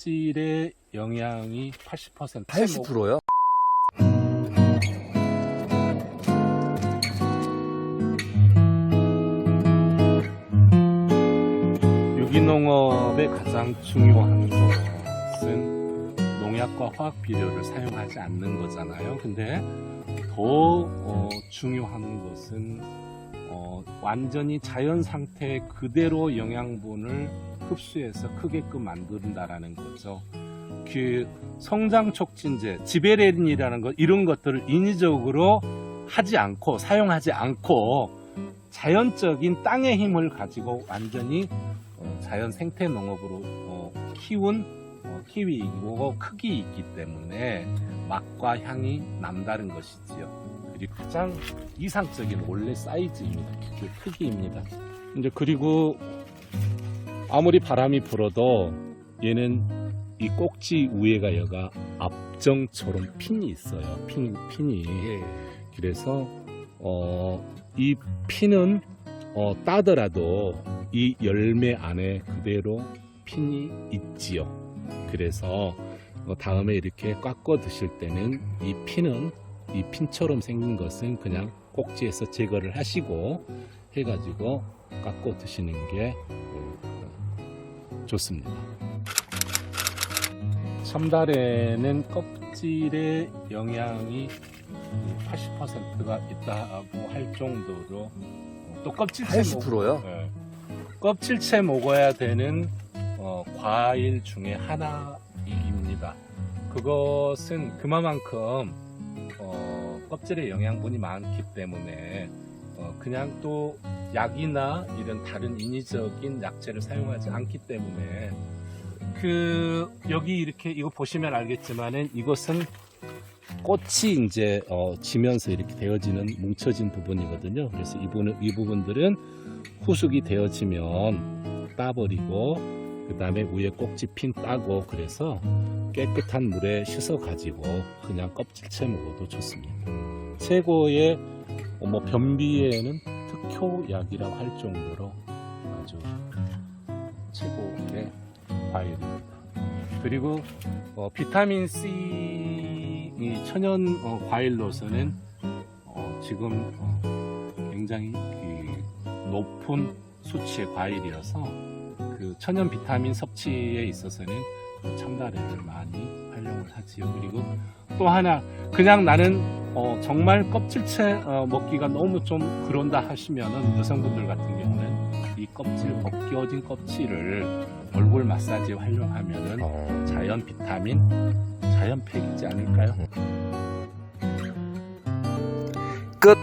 껍질의 영양이 80% 80%요? 유기농업의 가장 중요한 것은 농약과 화학 비료를 사용하지 않는 거잖아요. 근데 더 어, 중요한 것은 어, 완전히 자연 상태 그대로 영양분을 흡수해서 크게끔 만든다라는 거죠. 그 성장 촉진제, 지베레린이라는 것 이런 것들을 인위적으로 하지 않고 사용하지 않고 자연적인 땅의 힘을 가지고 완전히 어, 자연 생태 농업으로 어, 키운 어, 키위이고 크기 있기 때문에 맛과 향이 남다른 것이지요. 그리고 가장 이상적인 원래 사이즈입니다. 그 크기입니다. 이제 그리고 아무리 바람이 불어도 얘는 이 꼭지 위에가 여가 앞정처럼 핀이 있어요. 핀, 핀이. 예. 그래서 어, 이 핀은 어, 따더라도 이 열매 안에 그대로 핀이 있지요. 그래서 어, 다음에 이렇게 깎아 드실 때는 이 핀은 이 핀처럼 생긴 것은 그냥 꼭지에서 제거를 하시고 해가지고 깎아 드시는 게 어, 좋습니다. 첨달에는 껍질의 영양이 80%가 있다고 할 정도로 어, 또 껍질째 80%요? 네. 껍질째 먹어야 되는 어, 과일 중에 하나입니다. 그것은 그만큼 어, 껍질에 영양분이 많기 때문에 어, 그냥 또 약이나 이런 다른 인위적인 약재를 사용하지 않기 때문에 그 여기 이렇게 이거 보시면 알겠지만은 이것은 꽃이 이제 어, 지면서 이렇게 되어지는 뭉쳐진 부분이거든요. 그래서 이 부분 이 부분들은 후숙이 되어지면 따버리고 그 다음에 위에 꼭지 핀 따고 그래서 깨끗한 물에 씻어 가지고 그냥 껍질째 먹어도 좋습니다. 최고의 어, 뭐 변비에는 특효약이라고 할 정도로 아주 최고의 과일입니다. 그리고 어, 비타민 C 이 천연 어, 과일로서는 어, 지금 어, 굉장히 그 높은 수치의 과일이어서 그 천연 비타민 섭취에 있어서는 첨다래를 많이 활용을 하지요. 그리고 또 하나 그냥 나는 어, 정말 껍질째 어, 먹기가 너무 좀 그런다 하시면은 여성분들 같은 경우는 이 껍질 벗겨진 껍질을 얼굴 마사지에 활용하면은 어. 자연 비타민, 자연 팩 있지 않을까요?